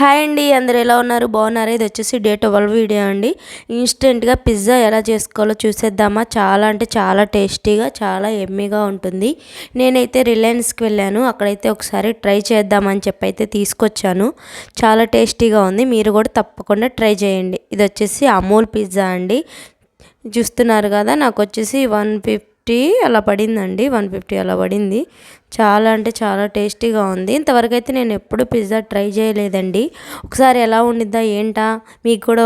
Hi అండి అందరు ఎలా ఉన్నారు? బాగున్నారు? ఇది వచ్చేసి డే ట్వెల్వ్ వీడియో అండి. ఇన్స్టెంట్గా పిజ్జా ఎలా చేసుకోవాలో చూసేద్దామా? చాలా అంటే చాలా టేస్టీగా చాలా ఎమ్మీగా ఉంటుంది. నేనైతే రిలయన్స్కి వెళ్ళాను. అక్కడైతే ఒకసారి ట్రై చేద్దామని చెప్పి అయితే తీసుకొచ్చాను. చాలా టేస్టీగా ఉంది. మీరు కూడా తప్పకుండా ట్రై చేయండి. ఇది వచ్చేసి అమూల్ పిజ్జా అండి. చూస్తున్నారు కదా నాకు వచ్చేసి వన్ ఫిఫ్ ఫిఫ్టీ అలా పడిందండి వన్ ఫిఫ్టీ అలా పడింది. చాలా అంటే చాలా టేస్టీగా ఉంది. ఇంతవరకు అయితే నేను ఎప్పుడు పిజ్జా ట్రై చేయలేదండి. ఒకసారి ఎలా ఉండిద్దా ఏంటా మీకు కూడా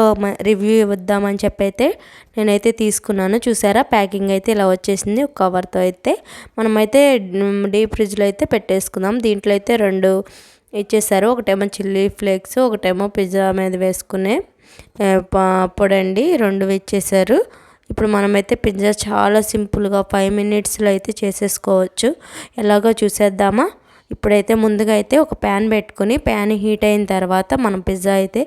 రివ్యూ ఇవ్వద్దామని చెప్పి అయితే నేనైతే తీసుకున్నాను. చూసారా ప్యాకింగ్ అయితే ఇలా వచ్చేసింది. ఒక కవర్తో అయితే మనమైతే డీప్ ఫ్రిడ్జ్లో అయితే పెట్టేసుకుందాం. దీంట్లో అయితే రెండు ఇచ్చేసారు. ఒకటేమో చిల్లీ ఫ్లేక్స్ ఒకటేమో పిజ్జా మీద వేసుకునే పొడండి. రెండు ఇచ్చేసారు. ఇప్పుడు మనమైతే పిజ్జా చాలా సింపుల్గా ఫైవ్ మినిట్స్లో అయితే చేసేసుకోవచ్చు. ఎలాగో చూసేద్దామా? ఇప్పుడైతే ముందుగా అయితే ఒక ప్యాన్ పెట్టుకొని ప్యాన్ హీట్ అయిన తర్వాత మనం పిజ్జా అయితే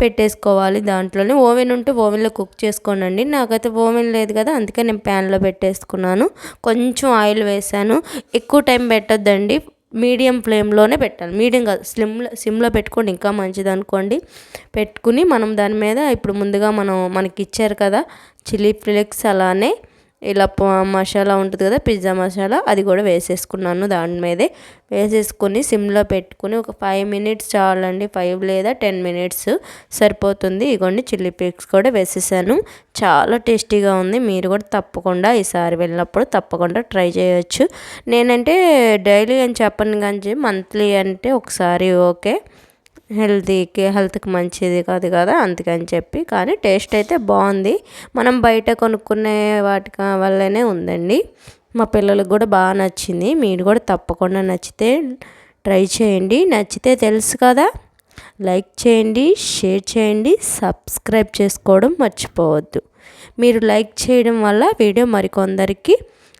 పెట్టేసుకోవాలి దాంట్లోనే. ఓవెన్ ఉంటే ఓవెన్లో కుక్ చేసుకోనండి. నాకైతే ఓవెన్ లేదు కదా అందుకే నేను ప్యాన్లో పెట్టేసుకున్నాను. కొంచెం ఆయిల్ వేసాను. ఎక్కువ టైం పెట్టొద్దండి. మీడియం ఫ్లేమ్లోనే పెట్టాలి. మీడియం కాదు స్లిమ్లో సిమ్లో పెట్టుకోండి. ఇంకా మంచిది అనుకోండి. పెట్టుకుని మనం దాని మీద ఇప్పుడు ముందుగా మనం మనకి ఇచ్చారు కదా చిల్లీ ఫ్లేక్స్ అలానే ఇలా మసాలా ఉంటుంది కదా పిజ్జా మసాలా అది కూడా వేసేసుకున్నాను దాని మీదే. వేసేసుకొని సిమ్లో పెట్టుకుని ఒక ఫైవ్ మినిట్స్ చాలండి ఫైవ్ లేదా టెన్ మినిట్స్ సరిపోతుంది. ఇగోండి చిల్లీ ఫ్లేక్స్ కూడా వేసేసాను. చాలా టేస్టీగా ఉంది. మీరు కూడా తప్పకుండా ఈసారి వెళ్ళినప్పుడు తప్పకుండా ట్రై చేయొచ్చు. నేనంటే డైలీ అని చెప్పను కానీ మంత్లీ అంటే ఒకసారి ఓకే. హెల్తీకి హెల్త్కి మంచిది కాదు కదా అందుకని చెప్పి. కానీ టేస్ట్ అయితే బాగుంది. మనం బయట కొనుక్కునే వాటి వల్లనే ఉందండి. మా పిల్లలకు కూడా బాగా నచ్చింది. మీరు కూడా తప్పకుండా నచ్చితే ట్రై చేయండి. నచ్చితే తెలుసు కదా. లైక్ చేయండి షేర్ చేయండి సబ్స్క్రైబ్ చేసుకోవడం మర్చిపోవద్దు. మీరు లైక్ చేయడం వల్ల వీడియో మరికొందరికి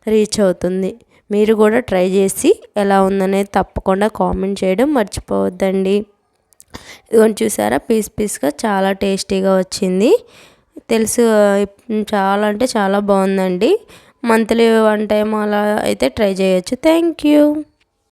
రీచ్ అవుతుంది. మీరు కూడా ట్రై చేసి ఎలా ఉందనేది తప్పకుండా కామెంట్ చేయడం మర్చిపోవద్దండి. ఇదిగోండి చూసారా పీస్ పీస్గా చాలా టేస్టీగా వచ్చింది. తెలుసు చాలా అంటే చాలా బాగుందండి. మంత్లీ వన్ టైం అలా అయితే ట్రై చేయొచ్చు. Thank you.